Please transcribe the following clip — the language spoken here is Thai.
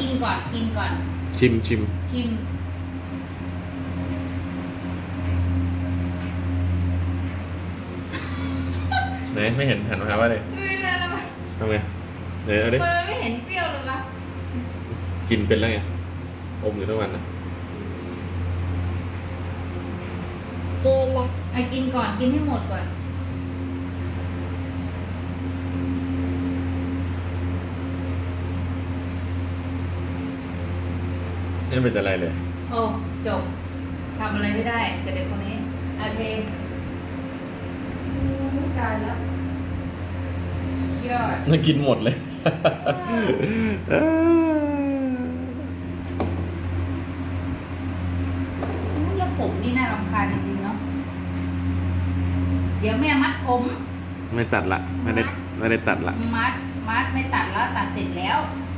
กินก่อนกินก่อน ชิมชิมชิม ไหนไม่เห็นหันมาหาว่าเลยไม่เป็นไรแล้วมันทำไงไหนเอาดิมันไม่เห็นเปรี้ยวเลยปะกินเป็นแล้วไงอมอยู่ทั้งวันนะดีนะไอ้กินก่อนกินให้หมดก่อน ไม่เป็นอะไรเลย โอ้จบทำอะไรไม่ได้กับเด็กคนนี้โอเคไม่ตายแล้วยอดน่ากินหมดเลย แล้วผมนี่น่ารำคาญจริงๆเนาะเดี๋ยวแม่มัดผม ไม่ตัดละ ไม่ได้ไม่ได้ตัดละ มัด มัดไม่ตัดแล้วตัดเสร็จแล้วม